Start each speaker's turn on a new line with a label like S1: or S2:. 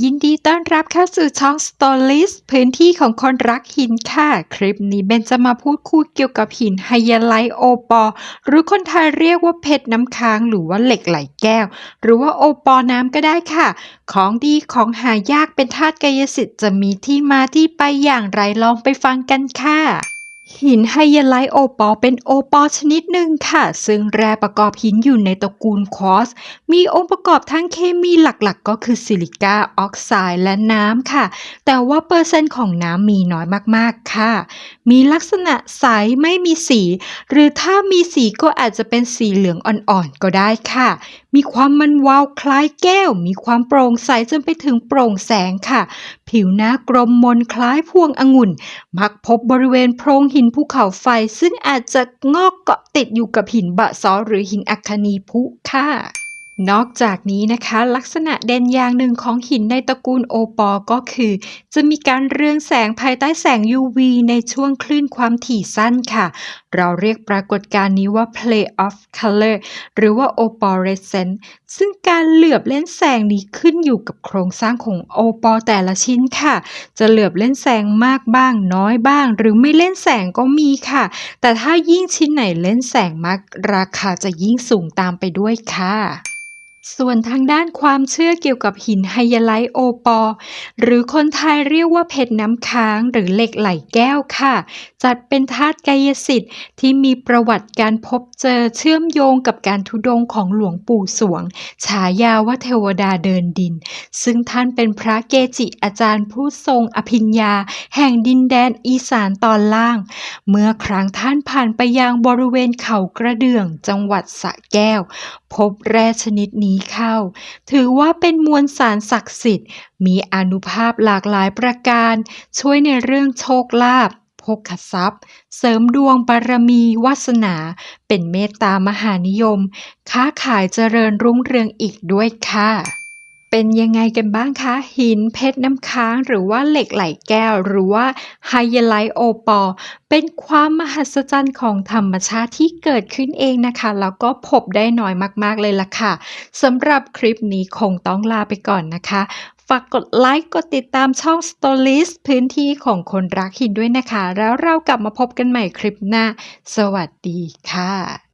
S1: ยินดีต้อนรับเข้าสู่ช่อง Stories พื้นที่ของคนรักหินค่ะ คลิปนี้เบนจะมาพูดคุยเกี่ยวกับหินไฮยาไลโอปอ หรือคนไทยเรียกว่าเพชรน้ำค้างหรือว่าเหล็กไหลแก้ว หรือว่าโอปอน้ำก็ได้ค่ะ ของดีของหายากเป็นธาตุกายสิทธิ์จะมีที่มาที่ไปอย่างไรลองไปฟังกันค่ะ หินไฮยาไลท์โอปอเป็นโอปอชนิดหนึ่งค่ะ ซึ่งแร่ประกอบหินอยู่ในตระกูลควอตซ์มีองค์ประกอบทางเคมีหลักๆ ก็คือซิลิก้าออกไซด์และน้ำค่ะ แต่ว่าเปอร์เซ็นต์ของน้ำมีน้อยมากๆค่ะ มีลักษณะใสไม่มีสี หรือถ้ามีสีก็อาจจะเป็นสีเหลืองอ่อนๆก็ได้ค่ะ มีความมันวาวคล้ายแก้ว มีความโปร่งใสจนไปถึงโปร่งแสงค่ะ ผิวหน้ากลมมนคล้ายพวงองุ่น มักพบบริเวณโพรงหินภูเขาไฟซึ่งอาจจะงอกเกาะติดอยู่กับหินบะซอหรือหินอัคคนีพุค่ะ นอกจากนี้นะคะ ลักษณะเด่นอย่างหนึ่งของหินในตระกูลโอปอก็คือ จะมีการเรืองแสงภายใต้แสง UV ในช่วงคลื่นความถี่สั้นค่ะ เราเรียกปรากฏการณ์นี้ว่า play of color หรือว่า opalescence ซึ่งการเหลือบเล่นแสงนี้ขึ้นอยู่กับโครงสร้างของโอปอแต่ละชิ้นค่ะ จะเหลือบเล่นแสงมากบ้างน้อยบ้าง หรือไม่เล่นแสงก็มีค่ะ แต่ถ้ายิ่งชิ้นไหนเล่นแสงมากราคาจะยิ่งสูงตามไปด้วยค่ะ ส่วนทางด้านความเชื่อเกี่ยวกับหินไฮยาไลท์โอปอ หรือคนไทยเรียกว่าเพชรน้ำค้างหรือเหล็กไหลแก้วค่ะ จัดเป็นธาตุกายสิทธิ์ที่มีประวัติการพบเจอเชื่อมโยงกับการทุดงของหลวงปู่สวง ฉายาว่าเทวดาเดินดิน ซึ่งท่านเป็นพระเกจิอาจารย์ผู้ทรงอภิญญา แห่งดินแดนอีสานตอนล่าง เมื่อครั้งท่านผ่านไปยังบริเวณเขากระเดื่องจังหวัดสระแก้ว พบแร่ชนิดนี้เข้า ถือว่าเป็นมวลสารศักดิ์สิทธิ์ มีอนุภาพหลากหลายประการ ช่วยในเรื่องโชคลาภโภคทรัพย์ เสริมดวงบารมีวาสนา เป็นเมตตามหานิยม ค้าขายเจริญรุ่งเรืองอีกด้วยค่ะ เป็นยังไงกันบ้างคะ หินเพชรน้ำค้างหรือว่าเหล็กไหลแก้ว หรือว่าไฮยาไลท์โอปอเป็นความมหัศจรรย์ของธรรมชาติที่เกิดขึ้นเองนะคะ แล้วก็พบได้น้อยมากๆเลยล่ะค่ะสำหรับคลิปนี้คงต้องลาไปก่อนนะคะ ฝากกดไลค์กดติดตามช่อง Stories พื้นที่ของคนรักหินด้วยนะคะ แล้วเรากลับมาพบกันใหม่คลิปหน้า สวัสดีค่ะ